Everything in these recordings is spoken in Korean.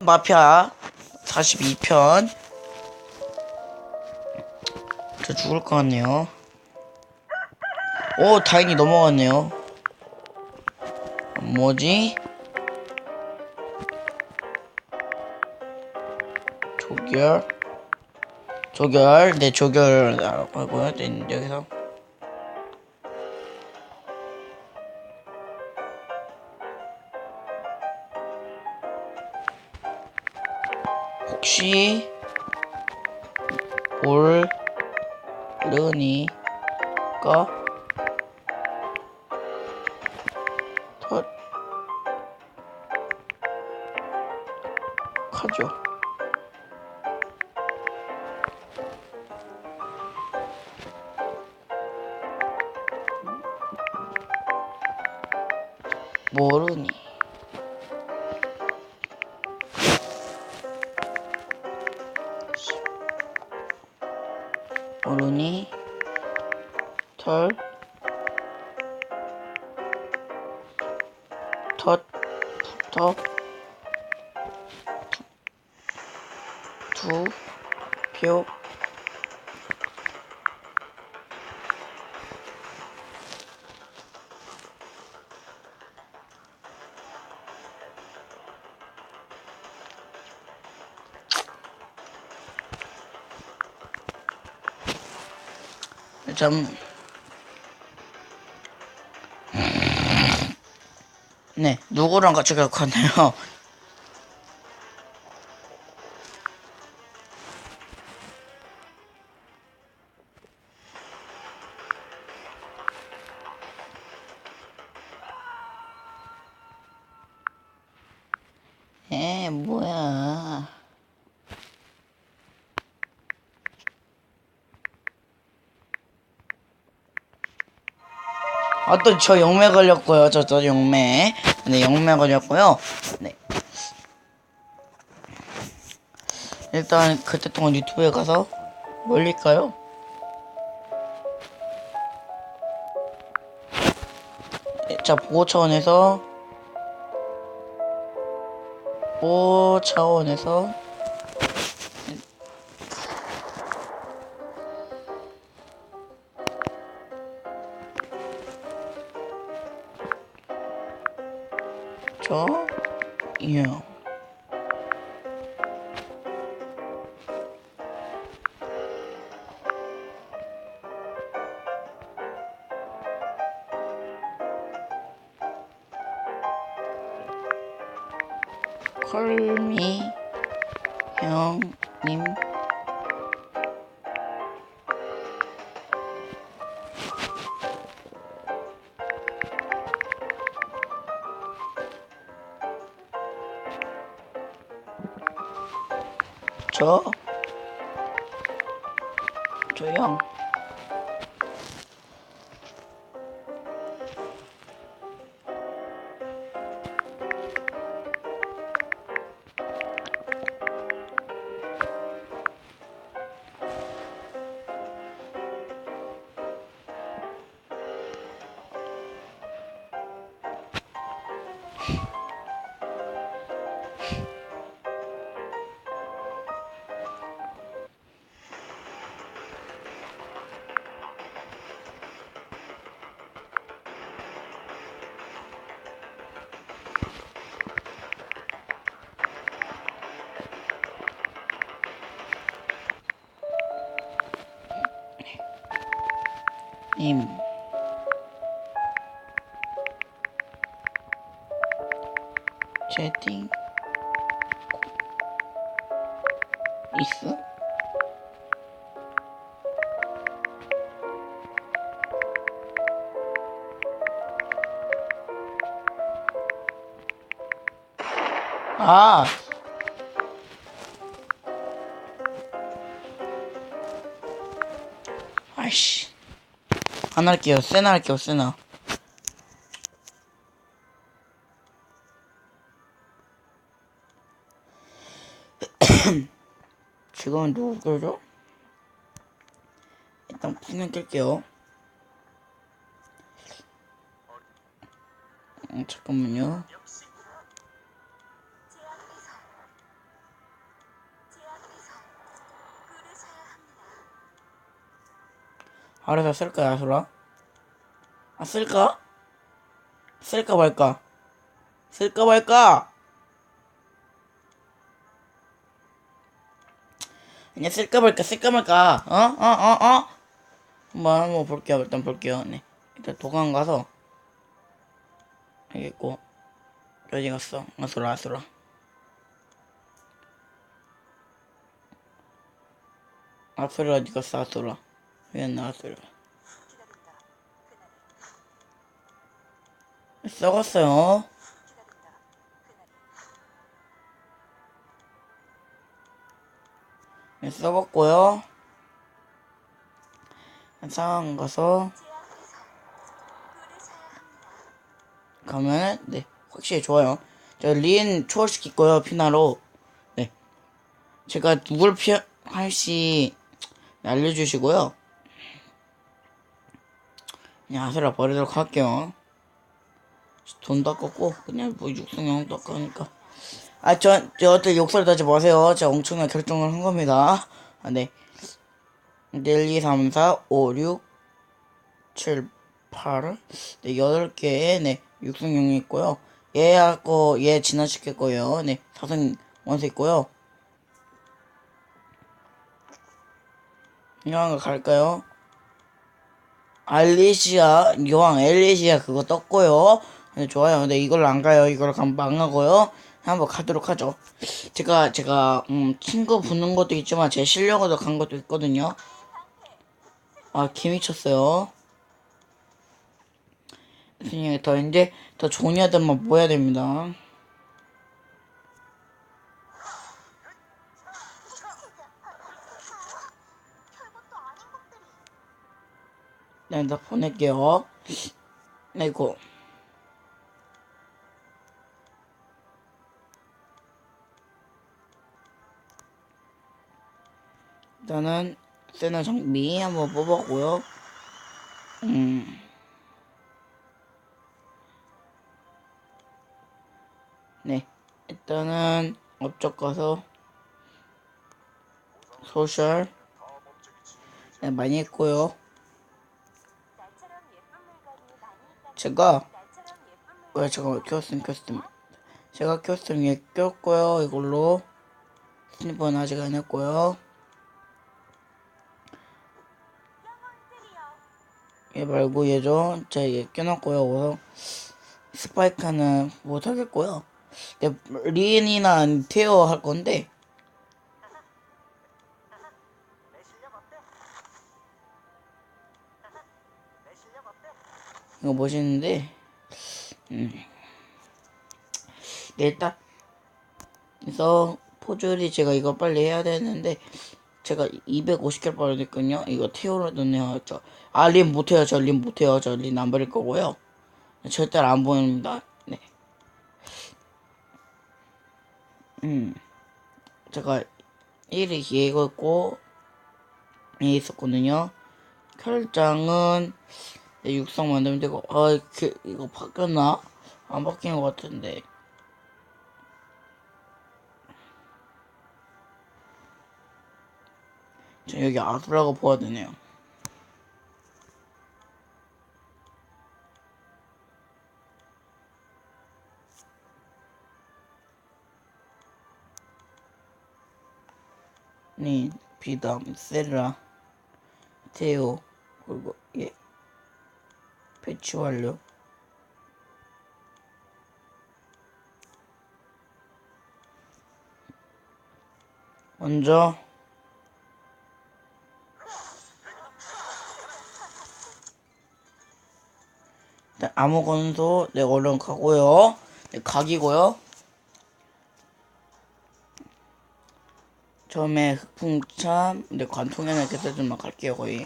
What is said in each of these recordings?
마피아 42편. 저 죽을 것 같네요. 오 다행히 넘어갔네요. 뭐지? 조결? 조결? 네 조결. 하고요 네, 여기서 혹시 올르니까 더 가죠. 모르니. 모르니. 털. 덧부터 두 표. 참 네, 누구랑 같이 갈 거나요? 에, 뭐야. 아, 또저 영매 걸렸고요. 저, 저 영매. 네, 영매 걸렸고요. 네. 일단 그때 동안 유튜브에 가서 뭘릴까요? 네, 자, 보호 차원에서 보호 차원에서 컬미 형님. 저? 조용 님 채팅 있어? 아! 아이씨 안 할게요. 세나 할게요. 세나. 지금은 누구 끌죠? 일단 풍경 끌게요. 음, 잠깐만요. 알아서 쓸까 야수라? 아 쓸까? 쓸까 말까? 쓸까 말까? 그냥 쓸까 말까 쓸까 말까 어? 어? 어? 어? 한번 한번 볼게요 일단 볼게요 네 일단 도감 가서 알겠고 어디 갔어? 아수라 아수라 아수라 어디 갔어 아수라 왜 아수라 썩었어요 네, 썩었고요 상황 가서 가면은 네 확실히 좋아요. 저 초월시킬 거예요 피나로. 네 제가 누굴 피할지 알려주시고요. 그냥 아수라 버리도록 할게요. 돈도 아깝고 그냥 뭐 육성형도 아까우니까. 아저 저 어때 욕설 하지 마세요. 제가 엄청난 결정을 한 겁니다. 아, 네. 1, 2, 3, 4, 5, 6, 7, 8, 네, 8개의, 네, 육성용이 있고요. 얘하고 얘 진화시킬 거예요. 네, 사성 원수 있고요. 이왕 갈까요? 알리시아, 여왕 엘리시아 그거 떴고요. 네, 좋아요. 근데 이걸 안 가요. 이걸 가면 망하고요. 한번 가도록 하죠. 제가, 제가, 음, 친구 붙는 것도 있지만 제 실력으로 간 것도 있거든요. 아, 개미쳤어요. 그냥 더 이제 더 좋은 애들만 모여야 됩니다. 네, 나 보낼게요. 아이고. 일단은 세나 장비 한번 뽑았고요. 음. 네. 일단은 업적 가서 소셜 네, 많이 했고요. 제가 왜 제가 켰음 켰음 제가 켰음 얘 꼈고요. 이걸로 스니퍼는 아직 안 했고요. 얘 말고 얘죠 제가 얘 껴놨고요. 스파이크는 못 하겠고요. 네, 리엔이나 테어 할 건데 이거 멋있는데? 음. 네, 일단 그래서 포즈리 제가 이거 빨리 해야 되는데 제가 250개를 빨아냈거든요. 이거 테오로도 내야죠 아린 못해요 저 린 못해요 저 린 안 버릴 거고요. 절대 안 보입니다. 네. 음. 제가 1위 얘가 있고 얘 있었거든요. 결장은 네, 육성 만들면 되고 아 그, 이거 바뀌었나? 안 바뀐 것 같은데. 저 여기 아수라고 보아야 되네요. 니 비담 세라 테오 그리고 예 배치 완료 먼저 일단 암호 건소 네 얼른 가고요. 네 각이고요. 처음에 흑풍참 네 관통에는 이렇게 좀만 갈게요 거의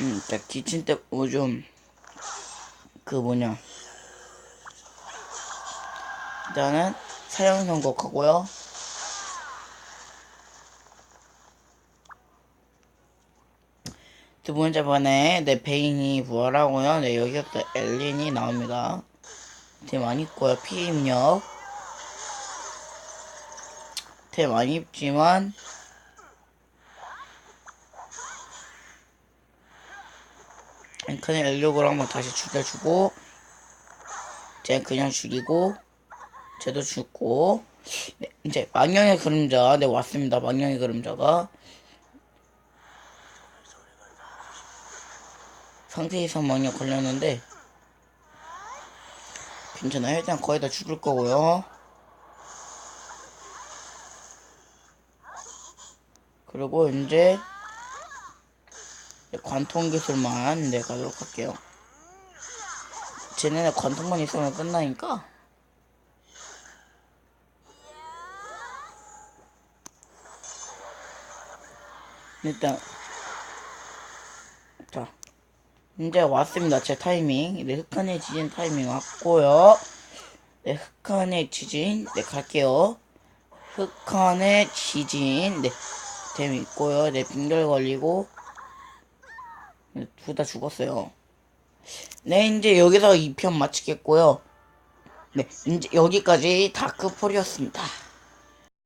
음, 딱 기침 때 오줌 그 뭐냐 일단은 사형 선곡하고요. 두 번째 번에 내 베인이 부활하고요. 네 여기부터 엘린이 나옵니다. 되게 많이 입고요. 피임력 되게 많이 입지만 앵커는 엘력으로 한번 다시 죽여주고 쟤 그냥 죽이고 쟤도 죽고. 네, 이제 망령의 그림자 네 왔습니다. 망령의 그림자가. 상태에서 망령 걸렸는데 괜찮아요. 일단 거의 다 죽을 거고요. 그리고 이제 네, 관통 기술만 네 가도록 할게요. 쟤네는 관통만 있으면 끝나니까. 일단 자 이제 왔습니다. 제 타이밍. 네 흑한의 지진 타이밍 왔고요. 네 흑한의 지진 네 갈게요. 흑한의 지진 네댐 있고요. 네 빙결 걸리고 둘 다 죽었어요. 네, 이제 여기서 2편 마치겠고요. 네, 이제 여기까지 다크폴이었습니다.